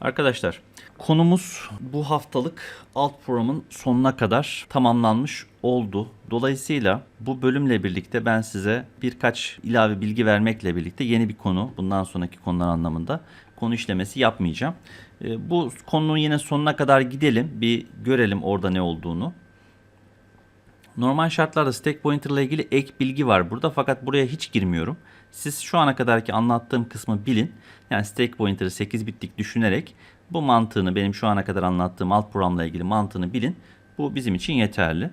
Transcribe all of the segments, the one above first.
Arkadaşlar konumuz bu haftalık alt programın sonuna kadar tamamlanmış oldu. Dolayısıyla bu bölümle birlikte ben size birkaç ilave bilgi vermekle birlikte yeni bir konu bundan sonraki konular anlamında konu işlemesi yapmayacağım. Ee, Bu konunun yine sonuna kadar gidelim bir görelim orada ne olduğunu. Normal şartlarda stack pointer ile ilgili ek bilgi var burada fakat buraya hiç girmiyorum. Siz şu ana kadarki anlattığım kısmı bilin. Yani stack pointer'ı 8 bitlik düşünerek bu mantığını benim şu ana kadar anlattığım alt programla ilgili mantığını bilin. Bu bizim için yeterli.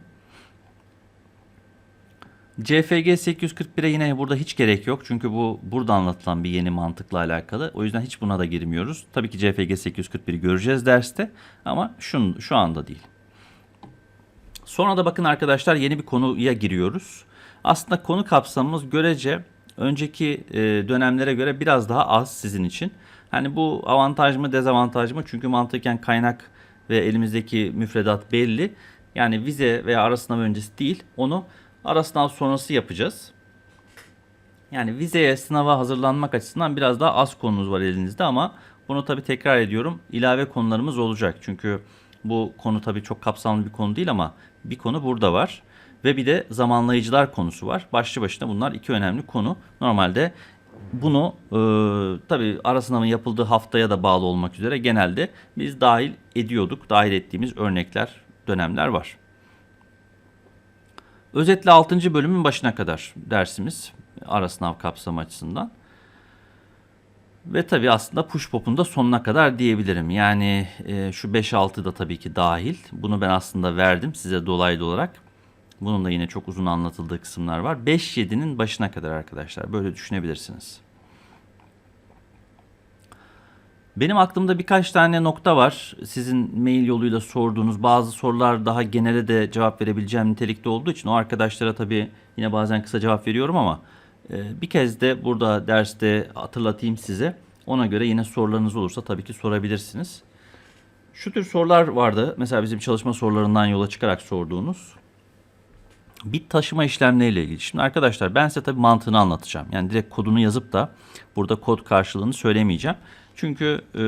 CFG 841'e yine burada hiç gerek yok. Çünkü bu burada anlatılan bir yeni mantıkla alakalı. O yüzden hiç buna da girmiyoruz. Tabii ki CFG 841'i göreceğiz derste ama şu, şu anda değil. Sonra da bakın arkadaşlar yeni bir konuya giriyoruz. Aslında konu kapsamımız görece önceki e, dönemlere göre biraz daha az sizin için. Hani bu avantaj mı dezavantaj mı? Çünkü mantıken kaynak ve elimizdeki müfredat belli. Yani vize veya ara sınav öncesi değil. Onu ara sınav sonrası yapacağız. Yani vizeye sınava hazırlanmak açısından biraz daha az konumuz var elinizde ama bunu tabii tekrar ediyorum ilave konularımız olacak. Çünkü bu konu tabii çok kapsamlı bir konu değil ama bir konu burada var. Ve bir de zamanlayıcılar konusu var. Başlı başına bunlar iki önemli konu. Normalde bunu e, tabii ara sınavın yapıldığı haftaya da bağlı olmak üzere genelde biz dahil ediyorduk. Dahil ettiğimiz örnekler, dönemler var. Özetle 6. bölümün başına kadar dersimiz ara sınav kapsamı açısından. Ve tabii aslında push pop'un da sonuna kadar diyebilirim. Yani e, şu 5-6 da tabii ki dahil. Bunu ben aslında verdim size dolaylı olarak. Bunun da yine çok uzun anlatıldığı kısımlar var. 5-7'nin başına kadar arkadaşlar. Böyle düşünebilirsiniz. Benim aklımda birkaç tane nokta var. Sizin mail yoluyla sorduğunuz bazı sorular daha genele de cevap verebileceğim nitelikte olduğu için o arkadaşlara tabii yine bazen kısa cevap veriyorum ama e, bir kez de burada derste hatırlatayım size. Ona göre yine sorularınız olursa tabii ki sorabilirsiniz. Şu tür sorular vardı. Mesela bizim çalışma sorularından yola çıkarak sorduğunuz. Bit taşıma işlemleriyle ilgili. Şimdi arkadaşlar ben size tabii mantığını anlatacağım. Yani direkt kodunu yazıp da burada kod karşılığını söylemeyeceğim. Çünkü e,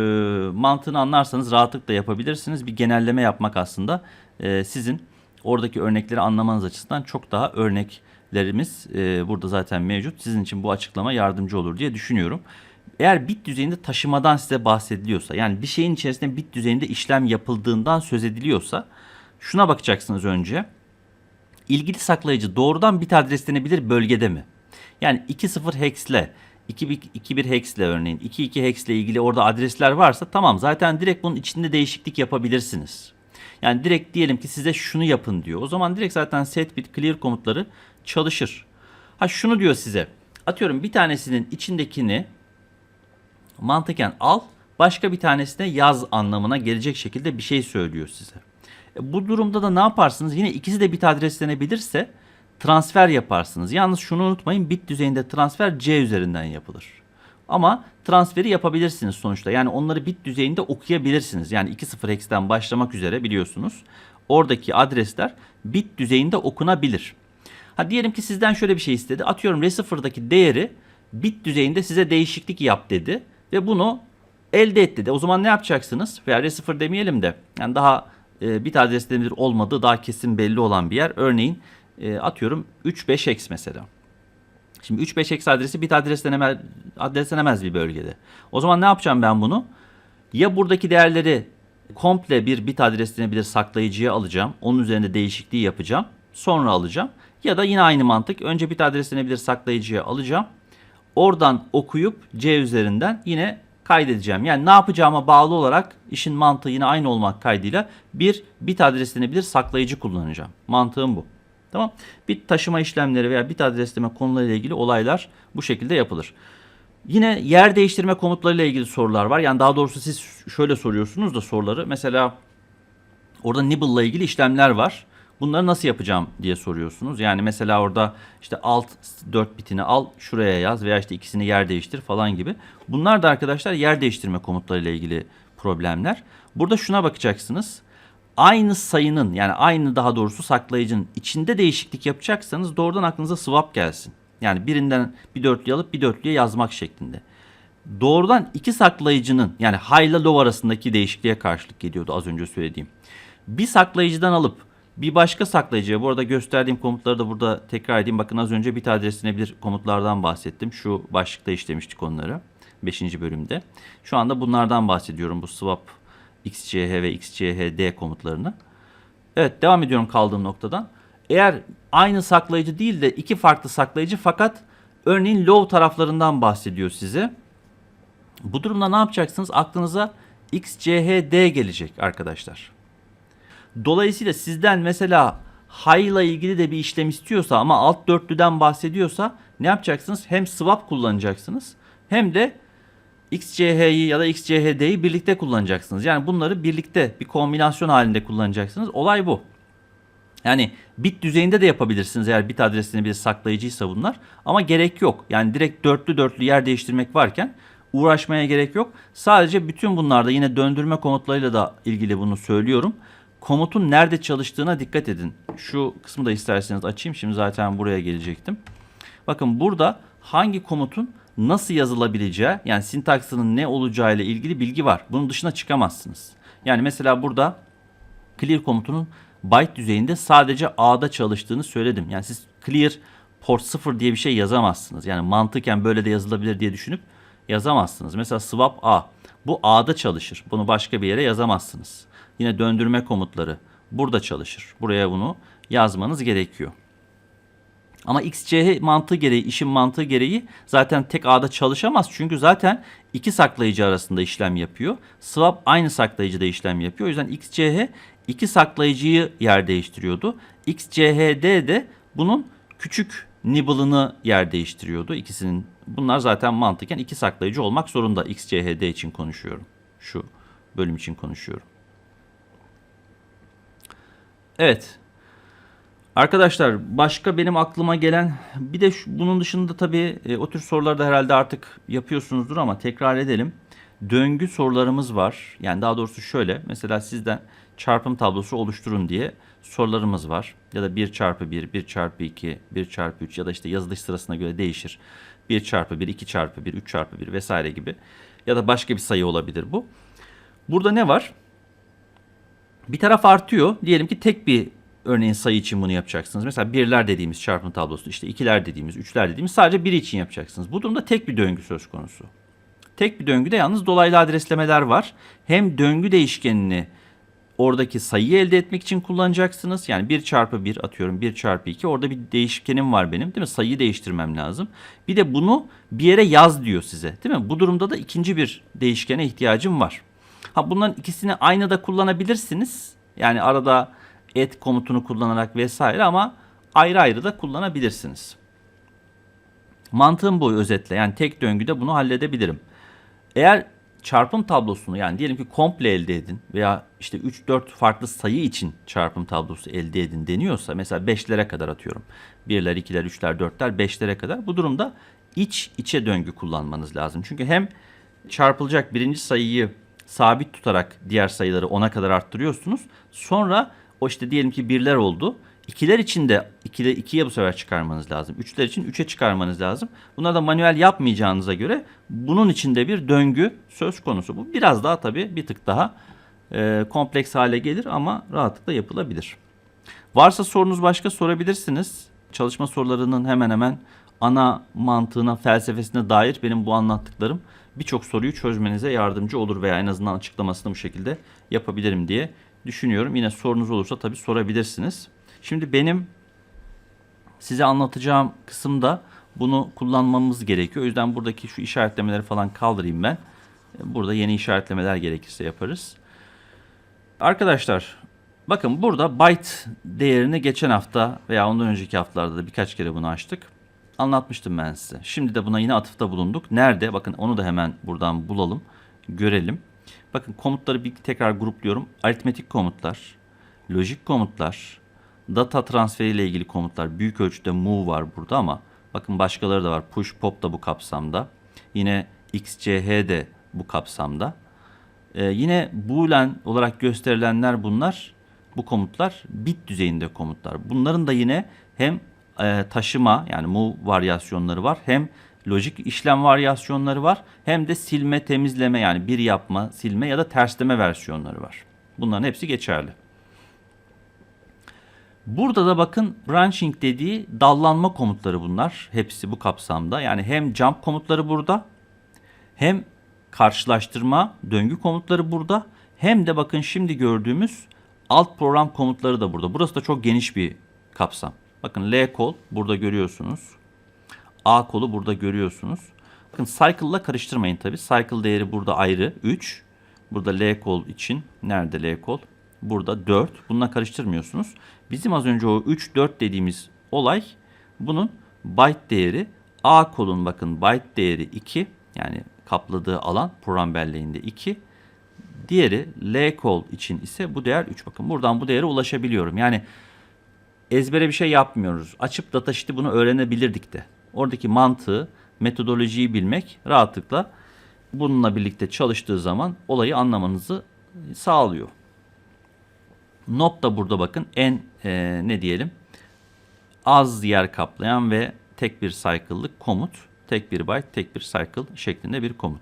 mantığını anlarsanız rahatlıkla yapabilirsiniz. Bir genelleme yapmak aslında e, sizin oradaki örnekleri anlamanız açısından çok daha örneklerimiz e, burada zaten mevcut. Sizin için bu açıklama yardımcı olur diye düşünüyorum. Eğer bit düzeyinde taşımadan size bahsediliyorsa yani bir şeyin içerisinde bit düzeyinde işlem yapıldığından söz ediliyorsa şuna bakacaksınız önce. İlgili saklayıcı doğrudan bit adreslenebilir bölgede mi? Yani 2.0 hex ile 2.1 hex ile örneğin 2.2 hex ile ilgili orada adresler varsa tamam zaten direkt bunun içinde değişiklik yapabilirsiniz. Yani direkt diyelim ki size şunu yapın diyor. O zaman direkt zaten set bit clear komutları çalışır. Ha şunu diyor size. Atıyorum bir tanesinin içindekini mantıken al başka bir tanesine yaz anlamına gelecek şekilde bir şey söylüyor size. E, bu durumda da ne yaparsınız? Yine ikisi de bit adreslenebilirse transfer yaparsınız. Yalnız şunu unutmayın bit düzeyinde transfer C üzerinden yapılır. Ama transferi yapabilirsiniz sonuçta. Yani onları bit düzeyinde okuyabilirsiniz. Yani 2.0 hex'ten başlamak üzere biliyorsunuz. Oradaki adresler bit düzeyinde okunabilir. Ha diyelim ki sizden şöyle bir şey istedi. Atıyorum R0'daki değeri bit düzeyinde size değişiklik yap dedi ve bunu elde et dedi. O zaman ne yapacaksınız? Veya R0 demeyelim de yani daha e, bit adresleri olmadığı daha kesin belli olan bir yer. Örneğin e, atıyorum 3.5x mesela. Şimdi 3.5x adresi bit adreslenemez, adreslenemez bir bölgede. O zaman ne yapacağım ben bunu? Ya buradaki değerleri komple bir bit adreslenebilir saklayıcıya alacağım. Onun üzerinde değişikliği yapacağım. Sonra alacağım. Ya da yine aynı mantık. Önce bit adreslenebilir saklayıcıya alacağım. Oradan okuyup C üzerinden yine kaydedeceğim. Yani ne yapacağıma bağlı olarak işin mantığı yine aynı olmak kaydıyla bir bit adreslenebilir saklayıcı kullanacağım. Mantığım bu. Tamam. Bit taşıma işlemleri veya bit adresleme konularıyla ilgili olaylar bu şekilde yapılır. Yine yer değiştirme komutlarıyla ilgili sorular var. Yani daha doğrusu siz şöyle soruyorsunuz da soruları. Mesela orada nibble ile ilgili işlemler var. Bunları nasıl yapacağım diye soruyorsunuz. Yani mesela orada işte alt 4 bitini al şuraya yaz veya işte ikisini yer değiştir falan gibi. Bunlar da arkadaşlar yer değiştirme komutlarıyla ilgili problemler. Burada şuna bakacaksınız. Aynı sayının yani aynı daha doğrusu saklayıcının içinde değişiklik yapacaksanız doğrudan aklınıza swap gelsin. Yani birinden bir dörtlüyü alıp bir dörtlüye yazmak şeklinde. doğrudan iki saklayıcının yani high ile low arasındaki değişikliğe karşılık geliyordu az önce söylediğim. Bir saklayıcıdan alıp bir başka saklayıcıya bu arada gösterdiğim komutları da burada tekrar edeyim. Bakın az önce bit adresine bir komutlardan bahsettim. Şu başlıkta işlemiştik onları 5. bölümde. Şu anda bunlardan bahsediyorum bu swap xch ve xchd komutlarını. Evet devam ediyorum kaldığım noktadan. Eğer aynı saklayıcı değil de iki farklı saklayıcı fakat örneğin low taraflarından bahsediyor size. Bu durumda ne yapacaksınız? Aklınıza XCHD gelecek arkadaşlar. Dolayısıyla sizden mesela ile ilgili de bir işlem istiyorsa ama alt dörtlüden bahsediyorsa ne yapacaksınız? Hem swap kullanacaksınız hem de XCH'yi ya da XCHD'yi birlikte kullanacaksınız. Yani bunları birlikte bir kombinasyon halinde kullanacaksınız. Olay bu. Yani bit düzeyinde de yapabilirsiniz eğer bit adresini bir saklayıcıysa bunlar. Ama gerek yok. Yani direkt dörtlü dörtlü yer değiştirmek varken uğraşmaya gerek yok. Sadece bütün bunlarda yine döndürme komutlarıyla da ilgili bunu söylüyorum. Komutun nerede çalıştığına dikkat edin. Şu kısmı da isterseniz açayım. Şimdi zaten buraya gelecektim. Bakın burada hangi komutun nasıl yazılabileceği yani sintaksının ne olacağı ile ilgili bilgi var. Bunun dışına çıkamazsınız. Yani mesela burada clear komutunun byte düzeyinde sadece A'da çalıştığını söyledim. Yani siz clear port 0 diye bir şey yazamazsınız. Yani mantıken böyle de yazılabilir diye düşünüp yazamazsınız. Mesela swap A. Bu A'da çalışır. Bunu başka bir yere yazamazsınız. Yine döndürme komutları burada çalışır. Buraya bunu yazmanız gerekiyor. Ama XCH mantığı gereği, işin mantığı gereği zaten tek A'da çalışamaz. Çünkü zaten iki saklayıcı arasında işlem yapıyor. Swap aynı saklayıcıda işlem yapıyor. O yüzden XCH iki saklayıcıyı yer değiştiriyordu. XCHD de bunun küçük nibble'ını yer değiştiriyordu. İkisinin bunlar zaten mantıken iki saklayıcı olmak zorunda. XCHD için konuşuyorum. Şu bölüm için konuşuyorum. Evet. Arkadaşlar başka benim aklıma gelen bir de şu, bunun dışında tabii e, o tür sorularda herhalde artık yapıyorsunuzdur ama tekrar edelim. Döngü sorularımız var. Yani daha doğrusu şöyle mesela sizden çarpım tablosu oluşturun diye sorularımız var. Ya da 1 çarpı 1, 1 çarpı 2, 1 çarpı 3 ya da işte yazılış sırasına göre değişir. 1 çarpı 1, 2 çarpı 1, 3 çarpı 1 vesaire gibi. Ya da başka bir sayı olabilir bu. Burada ne var? Bir taraf artıyor. Diyelim ki tek bir örneğin sayı için bunu yapacaksınız. Mesela birler dediğimiz çarpım tablosu, işte ikiler dediğimiz, üçler dediğimiz sadece biri için yapacaksınız. Bu durumda tek bir döngü söz konusu. Tek bir döngüde yalnız dolaylı adreslemeler var. Hem döngü değişkenini oradaki sayıyı elde etmek için kullanacaksınız. Yani 1 çarpı 1 atıyorum 1 çarpı 2 orada bir değişkenim var benim değil mi? Sayıyı değiştirmem lazım. Bir de bunu bir yere yaz diyor size değil mi? Bu durumda da ikinci bir değişkene ihtiyacım var. Ha bunların ikisini aynı da kullanabilirsiniz. Yani arada et komutunu kullanarak vesaire ama ayrı ayrı da kullanabilirsiniz. Mantığım bu özetle. Yani tek döngüde bunu halledebilirim. Eğer çarpım tablosunu yani diyelim ki komple elde edin veya işte 3-4 farklı sayı için çarpım tablosu elde edin deniyorsa mesela 5'lere kadar atıyorum. 1'ler, 2'ler, 3'ler, 4'ler, 5'lere kadar bu durumda iç içe döngü kullanmanız lazım. Çünkü hem çarpılacak birinci sayıyı sabit tutarak diğer sayıları 10'a kadar arttırıyorsunuz. Sonra o işte diyelim ki birler oldu. İkiler için de ikile, ikiye bu sefer çıkarmanız lazım. Üçler için üçe çıkarmanız lazım. Bunları da manuel yapmayacağınıza göre bunun içinde bir döngü söz konusu. Bu biraz daha tabii bir tık daha e, kompleks hale gelir ama rahatlıkla yapılabilir. Varsa sorunuz başka sorabilirsiniz. Çalışma sorularının hemen hemen ana mantığına, felsefesine dair benim bu anlattıklarım birçok soruyu çözmenize yardımcı olur veya en azından açıklamasını bu şekilde yapabilirim diye düşünüyorum. Yine sorunuz olursa tabii sorabilirsiniz. Şimdi benim size anlatacağım kısımda bunu kullanmamız gerekiyor. O yüzden buradaki şu işaretlemeleri falan kaldırayım ben. Burada yeni işaretlemeler gerekirse yaparız. Arkadaşlar bakın burada byte değerini geçen hafta veya ondan önceki haftalarda da birkaç kere bunu açtık. Anlatmıştım ben size. Şimdi de buna yine atıfta bulunduk. Nerede? Bakın onu da hemen buradan bulalım. Görelim. Bakın komutları bir tekrar grupluyorum. Aritmetik komutlar, lojik komutlar, data transferi ile ilgili komutlar. Büyük ölçüde move var burada ama bakın başkaları da var. Push pop da bu kapsamda. Yine xch de bu kapsamda. Ee, yine boolean olarak gösterilenler bunlar. Bu komutlar bit düzeyinde komutlar. Bunların da yine hem e, taşıma yani move varyasyonları var hem lojik işlem varyasyonları var hem de silme, temizleme yani bir yapma, silme ya da tersleme versiyonları var. Bunların hepsi geçerli. Burada da bakın branching dediği dallanma komutları bunlar. Hepsi bu kapsamda. Yani hem jump komutları burada hem karşılaştırma döngü komutları burada hem de bakın şimdi gördüğümüz alt program komutları da burada. Burası da çok geniş bir kapsam. Bakın L kol burada görüyorsunuz. A kolu burada görüyorsunuz. Bakın cycle'la karıştırmayın tabi. Cycle değeri burada ayrı 3. Burada L kol için nerede L kol? Burada 4. Bununla karıştırmıyorsunuz. Bizim az önce o 3 4 dediğimiz olay bunun byte değeri A kolun bakın byte değeri 2 yani kapladığı alan program belleğinde 2. Diğeri L kol için ise bu değer 3. Bakın buradan bu değere ulaşabiliyorum. Yani ezbere bir şey yapmıyoruz. Açıp datasheet'i bunu öğrenebilirdik de. Oradaki mantığı, metodolojiyi bilmek rahatlıkla bununla birlikte çalıştığı zaman olayı anlamanızı sağlıyor. Not da burada bakın en e, ne diyelim az yer kaplayan ve tek bir cycle'lık komut. Tek bir byte, tek bir cycle şeklinde bir komut.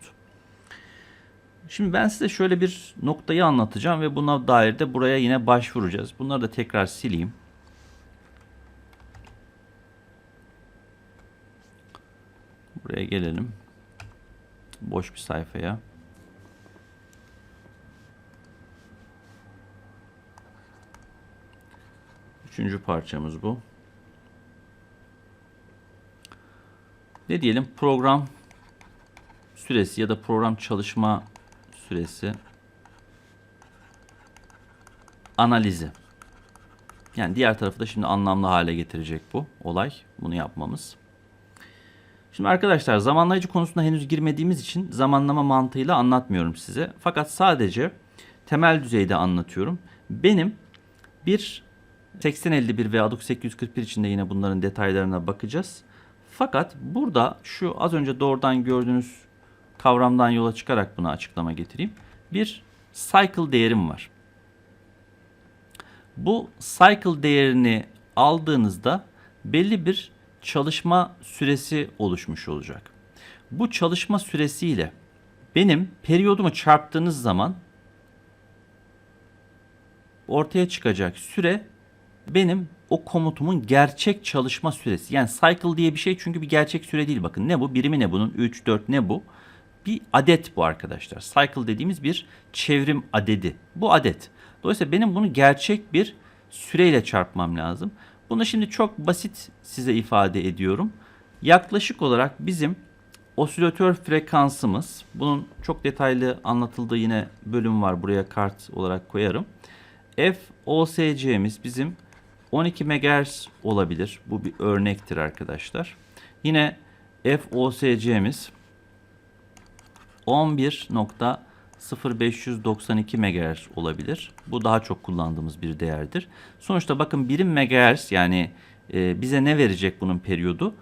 Şimdi ben size şöyle bir noktayı anlatacağım ve buna dair de buraya yine başvuracağız. Bunları da tekrar sileyim. Buraya gelelim. Boş bir sayfaya. Üçüncü parçamız bu. Ne diyelim program süresi ya da program çalışma süresi analizi. Yani diğer tarafı da şimdi anlamlı hale getirecek bu olay. Bunu yapmamız. Şimdi arkadaşlar zamanlayıcı konusuna henüz girmediğimiz için zamanlama mantığıyla anlatmıyorum size. Fakat sadece temel düzeyde anlatıyorum. Benim bir 8051 ve Adux 841 içinde yine bunların detaylarına bakacağız. Fakat burada şu az önce doğrudan gördüğünüz kavramdan yola çıkarak buna açıklama getireyim. Bir cycle değerim var. Bu cycle değerini aldığınızda belli bir çalışma süresi oluşmuş olacak. Bu çalışma süresiyle benim periyodumu çarptığınız zaman ortaya çıkacak süre benim o komutumun gerçek çalışma süresi. Yani cycle diye bir şey çünkü bir gerçek süre değil. Bakın ne bu? Birimi ne bunun? 3, 4 ne bu? Bir adet bu arkadaşlar. Cycle dediğimiz bir çevrim adedi. Bu adet. Dolayısıyla benim bunu gerçek bir süreyle çarpmam lazım. Bunu şimdi çok basit size ifade ediyorum. Yaklaşık olarak bizim osilatör frekansımız, bunun çok detaylı anlatıldığı yine bölüm var buraya kart olarak koyarım. FOSC'miz bizim 12 MHz olabilir. Bu bir örnektir arkadaşlar. Yine FOSC'miz 11.6 0,592 MHz olabilir. Bu daha çok kullandığımız bir değerdir. Sonuçta bakın 1 MHz yani e, bize ne verecek bunun periyodu?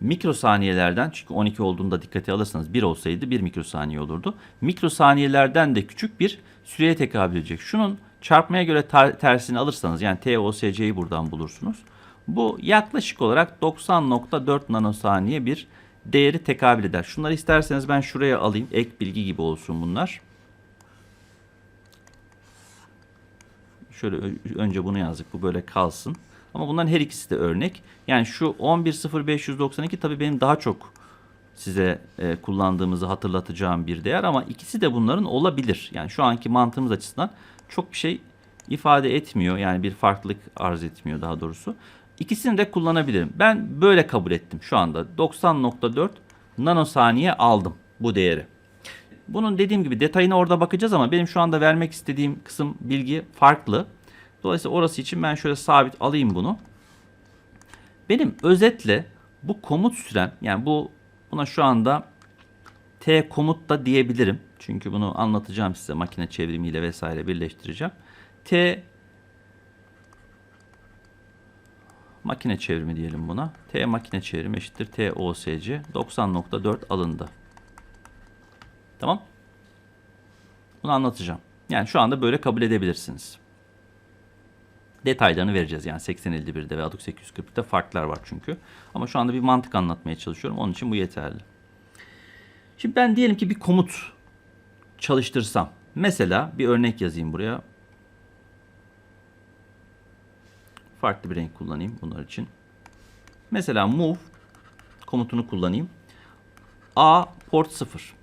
mikrosaniyelerden çünkü 12 olduğunda dikkate alırsanız 1 olsaydı 1 mikrosaniye olurdu. Mikrosaniyelerden de küçük bir süreye tekabül edecek. Şunun çarpmaya göre tersini alırsanız yani TOSC'yi buradan bulursunuz. Bu yaklaşık olarak 90.4 nanosaniye bir değeri tekabül eder. Şunları isterseniz ben şuraya alayım. Ek bilgi gibi olsun bunlar. Şöyle önce bunu yazdık. Bu böyle kalsın. Ama bunların her ikisi de örnek. Yani şu 11.0592 tabii benim daha çok size e, kullandığımızı hatırlatacağım bir değer ama ikisi de bunların olabilir. Yani şu anki mantığımız açısından çok bir şey ifade etmiyor. Yani bir farklılık arz etmiyor daha doğrusu. İkisini de kullanabilirim. Ben böyle kabul ettim şu anda. 90.4 nanosaniye aldım bu değeri. Bunun dediğim gibi detayına orada bakacağız ama benim şu anda vermek istediğim kısım bilgi farklı. Dolayısıyla orası için ben şöyle sabit alayım bunu. Benim özetle bu komut sürem yani bu buna şu anda T komut da diyebilirim. Çünkü bunu anlatacağım size makine çevrimiyle vesaire birleştireceğim. T makine çevrimi diyelim buna. T makine çevrimi eşittir T OSC 90.4 alındı. Tamam. Bunu anlatacağım. Yani şu anda böyle kabul edebilirsiniz. Detaylarını vereceğiz yani 8051'de ve Adux 840'da farklar var çünkü. Ama şu anda bir mantık anlatmaya çalışıyorum. Onun için bu yeterli. Şimdi ben diyelim ki bir komut çalıştırsam. Mesela bir örnek yazayım buraya. Farklı bir renk kullanayım bunlar için. Mesela move komutunu kullanayım. A port 0.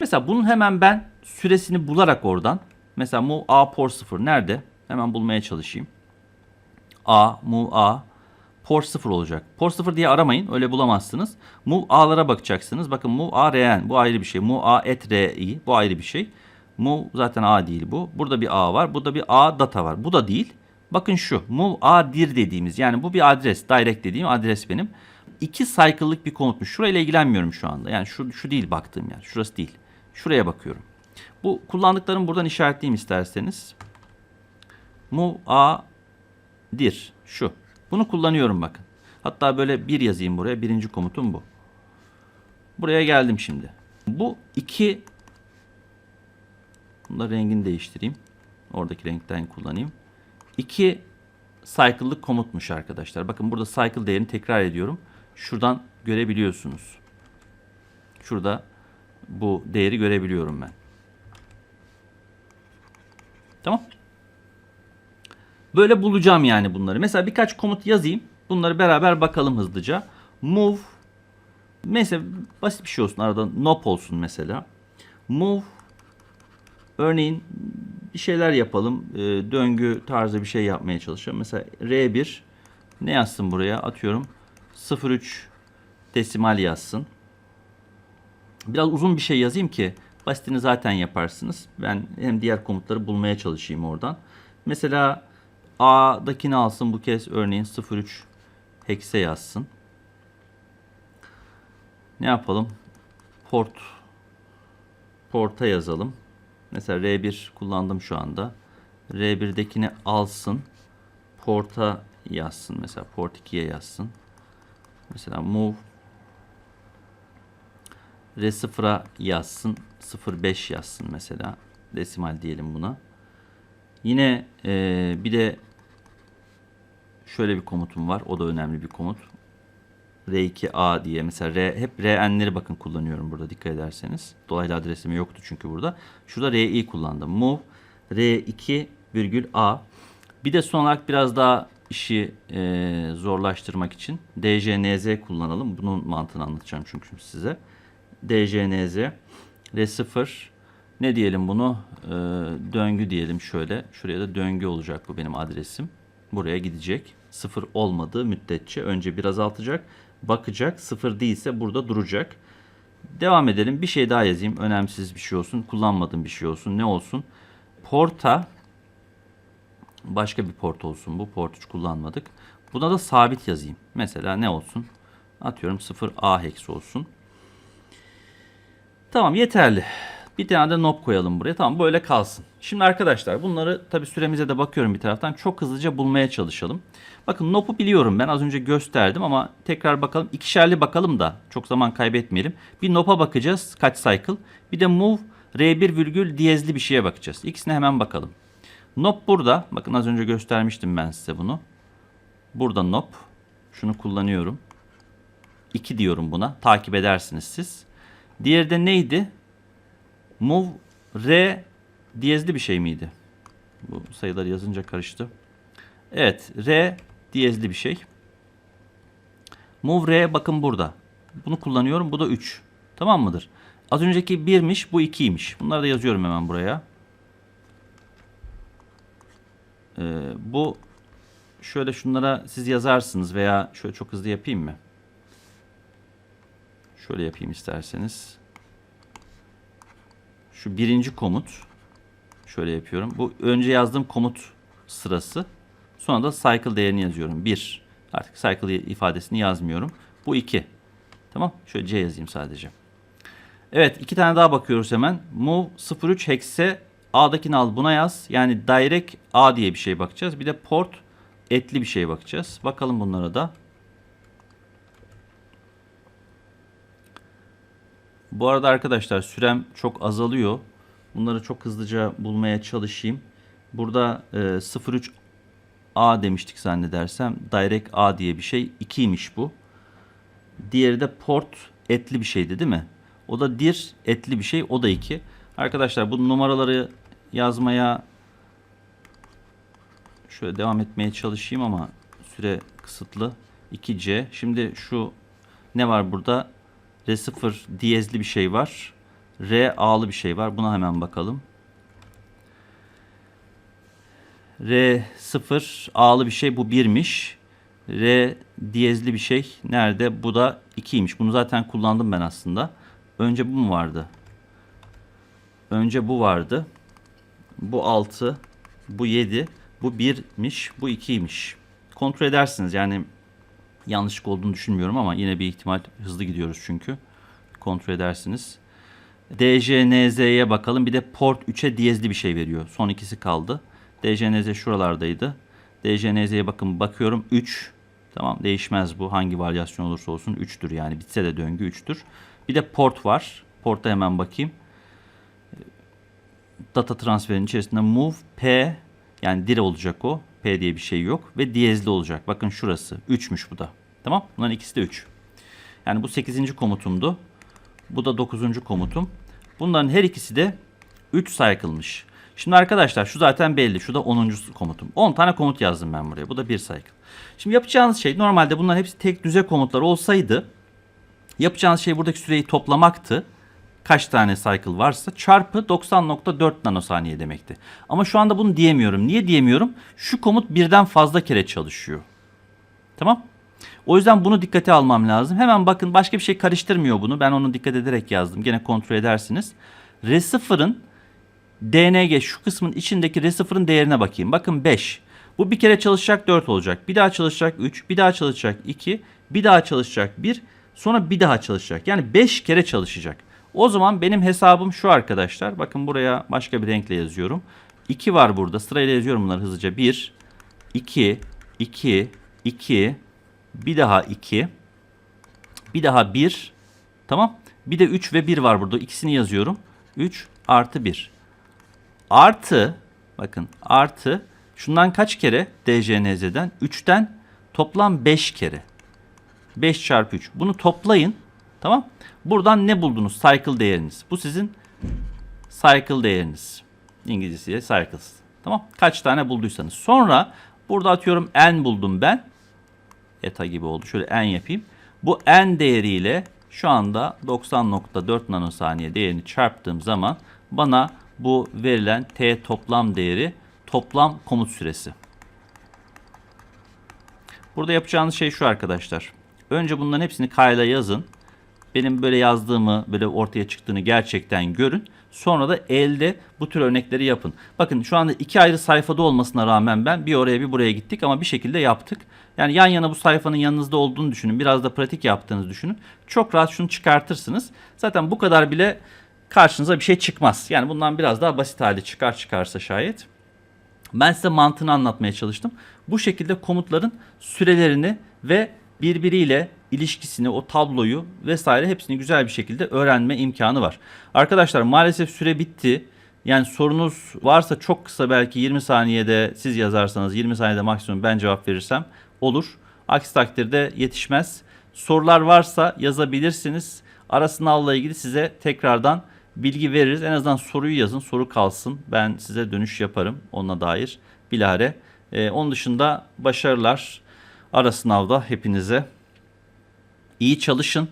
Mesela bunun hemen ben süresini bularak oradan mesela move A port 0 nerede? Hemen bulmaya çalışayım. A, move A, port 0 olacak. Port 0 diye aramayın. Öyle bulamazsınız. Move A'lara bakacaksınız. Bakın move A RN bu ayrı bir şey. Move A et RI bu ayrı bir şey. Move zaten A değil bu. Burada bir A var. Burada bir A data var. Bu da değil. Bakın şu move A dir dediğimiz yani bu bir adres. Direct dediğim adres benim. İki cycle'lık bir komutmuş. Şurayla ilgilenmiyorum şu anda. Yani şu, şu değil baktığım yer. Şurası değil. Şuraya bakıyorum. Bu kullandıklarımı buradan işaretleyeyim isterseniz. Move A dir. Şu. Bunu kullanıyorum bakın. Hatta böyle bir yazayım buraya. Birinci komutum bu. Buraya geldim şimdi. Bu iki Bunda rengini değiştireyim. Oradaki renkten kullanayım. İki cycle'lık komutmuş arkadaşlar. Bakın burada cycle değerini tekrar ediyorum. Şuradan görebiliyorsunuz. Şurada bu değeri görebiliyorum ben. Tamam. Böyle bulacağım yani bunları. Mesela birkaç komut yazayım. Bunları beraber bakalım hızlıca. Move mesela basit bir şey olsun arada nop olsun mesela. Move örneğin bir şeyler yapalım. Ee, döngü tarzı bir şey yapmaya çalışıyorum. Mesela R1 ne yazsın buraya? Atıyorum 03 desimal yazsın. Biraz uzun bir şey yazayım ki basitini zaten yaparsınız. Ben hem diğer komutları bulmaya çalışayım oradan. Mesela A'dakini alsın bu kez örneğin 03 hexe yazsın. Ne yapalım? Port porta yazalım. Mesela R1 kullandım şu anda. R1'dekini alsın. Porta yazsın. Mesela port 2'ye yazsın. Mesela move R0'a yazsın. 05 yazsın mesela. Desimal diyelim buna. Yine e, bir de şöyle bir komutum var. O da önemli bir komut. R2A diye mesela R, hep RN'leri bakın kullanıyorum burada dikkat ederseniz. Dolaylı adresimi yoktu çünkü burada. Şurada RI kullandım. Move R2 virgül A. Bir de son olarak biraz daha işi e, zorlaştırmak için DJNZ kullanalım. Bunun mantığını anlatacağım çünkü size. DJNZ R0 ne diyelim bunu? Ee, döngü diyelim şöyle. Şuraya da döngü olacak bu benim adresim. Buraya gidecek. Sıfır olmadığı müddetçe önce bir azaltacak. Bakacak. Sıfır değilse burada duracak. Devam edelim. Bir şey daha yazayım. Önemsiz bir şey olsun. Kullanmadığım bir şey olsun. Ne olsun? Porta başka bir port olsun. Bu port hiç kullanmadık. Buna da sabit yazayım. Mesela ne olsun? Atıyorum 0A hex olsun. Tamam yeterli. Bir tane de nop koyalım buraya. Tamam böyle kalsın. Şimdi arkadaşlar bunları tabii süremize de bakıyorum bir taraftan. Çok hızlıca bulmaya çalışalım. Bakın nop'u biliyorum ben az önce gösterdim ama tekrar bakalım. İkişerli bakalım da çok zaman kaybetmeyelim. Bir nop'a bakacağız kaç cycle. Bir de move R1 virgül diyezli bir şeye bakacağız. İkisine hemen bakalım. Nop burada. Bakın az önce göstermiştim ben size bunu. Burada nop. Şunu kullanıyorum. 2 diyorum buna. Takip edersiniz siz. Diğeri de neydi? Move R diyezli bir şey miydi? Bu sayıları yazınca karıştı. Evet, R diyezli bir şey. Move R bakın burada. Bunu kullanıyorum. Bu da 3. Tamam mıdır? Az önceki 1'miş, bu 2'ymiş. Bunları da yazıyorum hemen buraya. Ee, bu şöyle şunlara siz yazarsınız veya şöyle çok hızlı yapayım mı? Şöyle yapayım isterseniz. Şu birinci komut. Şöyle yapıyorum. Bu önce yazdığım komut sırası. Sonra da cycle değerini yazıyorum. 1. Artık cycle ifadesini yazmıyorum. Bu 2. Tamam. Şöyle C yazayım sadece. Evet iki tane daha bakıyoruz hemen. Move 03 hexe A'dakini al buna yaz. Yani direct A diye bir şey bakacağız. Bir de port etli bir şey bakacağız. Bakalım bunlara da. Bu arada arkadaşlar sürem çok azalıyor. Bunları çok hızlıca bulmaya çalışayım. Burada e, 03 A demiştik zannedersem. Direct A diye bir şey. 2'ymiş bu. Diğeri de port etli bir şeydi değil mi? O da dir etli bir şey. O da 2. Arkadaşlar bu numaraları yazmaya şöyle devam etmeye çalışayım ama süre kısıtlı. 2C. Şimdi şu ne var burada? R0 diyezli bir şey var. R A'lı bir şey var. Buna hemen bakalım. R0 A'lı bir şey bu 1'miş. R diyezli bir şey nerede? Bu da 2'ymiş. Bunu zaten kullandım ben aslında. Önce bu mu vardı? Önce bu vardı. Bu 6. Bu 7. Bu 1'miş. Bu 2'ymiş. Kontrol edersiniz. Yani yanlışlık olduğunu düşünmüyorum ama yine bir ihtimal hızlı gidiyoruz çünkü. Kontrol edersiniz. DJNZ'ye bakalım. Bir de port 3'e diyezli bir şey veriyor. Son ikisi kaldı. DJNZ şuralardaydı. DJNZ'ye bakın bakıyorum 3. Tamam değişmez bu. Hangi varyasyon olursa olsun 3'tür yani. Bitse de döngü 3'tür. Bir de port var. Porta hemen bakayım. Data transferin içerisinde move P yani dire olacak o. Diye bir şey yok. Ve diyezli olacak. Bakın şurası. 3'müş bu da. Tamam. Bunların ikisi de 3. Yani bu 8. komutumdu. Bu da 9. komutum. Bunların her ikisi de 3 cycle'mış. Şimdi arkadaşlar şu zaten belli. Şu da 10. komutum. 10 tane komut yazdım ben buraya. Bu da 1 cycle. Şimdi yapacağınız şey normalde bunların hepsi tek düze komutlar olsaydı yapacağınız şey buradaki süreyi toplamaktı. Kaç tane cycle varsa çarpı 90.4 nanosaniye demekti. Ama şu anda bunu diyemiyorum. Niye diyemiyorum? Şu komut birden fazla kere çalışıyor. Tamam? O yüzden bunu dikkate almam lazım. Hemen bakın başka bir şey karıştırmıyor bunu. Ben onu dikkat ederek yazdım. Gene kontrol edersiniz. R0'ın DNG şu kısmın içindeki R0'ın değerine bakayım. Bakın 5. Bu bir kere çalışacak 4 olacak. Bir daha çalışacak 3. Bir daha çalışacak 2. Bir daha çalışacak 1. Sonra bir daha çalışacak. Yani 5 kere çalışacak. O zaman benim hesabım şu arkadaşlar. Bakın buraya başka bir renkle yazıyorum. 2 var burada. Sırayla yazıyorum bunları hızlıca. 1, 2, 2, 2, bir daha 2, bir daha 1. Tamam. Bir de 3 ve 1 var burada. İkisini yazıyorum. 3 artı 1. Artı bakın artı şundan kaç kere DJNZ'den? 3'ten toplam 5 kere. 5 çarpı 3. Bunu toplayın. Tamam. Buradan ne buldunuz? Cycle değeriniz. Bu sizin cycle değeriniz. İngilizcesiyle cycles. Tamam. Kaç tane bulduysanız. Sonra burada atıyorum n buldum ben. Eta gibi oldu. Şöyle n yapayım. Bu n değeriyle şu anda 90.4 nanosaniye değerini çarptığım zaman bana bu verilen t toplam değeri toplam komut süresi. Burada yapacağınız şey şu arkadaşlar. Önce bunların hepsini kayla yazın. Benim böyle yazdığımı, böyle ortaya çıktığını gerçekten görün. Sonra da elde bu tür örnekleri yapın. Bakın şu anda iki ayrı sayfada olmasına rağmen ben bir oraya bir buraya gittik ama bir şekilde yaptık. Yani yan yana bu sayfanın yanınızda olduğunu düşünün. Biraz da pratik yaptığınızı düşünün. Çok rahat şunu çıkartırsınız. Zaten bu kadar bile karşınıza bir şey çıkmaz. Yani bundan biraz daha basit hali çıkar çıkarsa şayet. Ben size mantığını anlatmaya çalıştım. Bu şekilde komutların sürelerini ve birbiriyle ilişkisini, o tabloyu vesaire hepsini güzel bir şekilde öğrenme imkanı var. Arkadaşlar maalesef süre bitti. Yani sorunuz varsa çok kısa belki 20 saniyede siz yazarsanız 20 saniyede maksimum ben cevap verirsem olur. Aksi takdirde yetişmez. Sorular varsa yazabilirsiniz. Ara sınavla ilgili size tekrardan bilgi veririz. En azından soruyu yazın, soru kalsın. Ben size dönüş yaparım ona dair bilahare. Ee, onun dışında başarılar ara sınavda hepinize. İyi çalışın.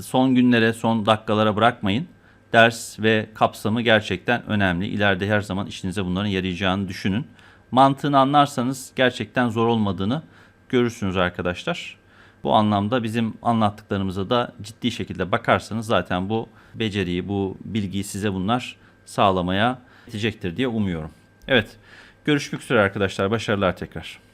Son günlere, son dakikalara bırakmayın. Ders ve kapsamı gerçekten önemli. İleride her zaman işinize bunların yarayacağını düşünün. Mantığını anlarsanız gerçekten zor olmadığını görürsünüz arkadaşlar. Bu anlamda bizim anlattıklarımıza da ciddi şekilde bakarsanız zaten bu beceriyi, bu bilgiyi size bunlar sağlamaya yetecektir diye umuyorum. Evet, görüşmek üzere arkadaşlar. Başarılar tekrar.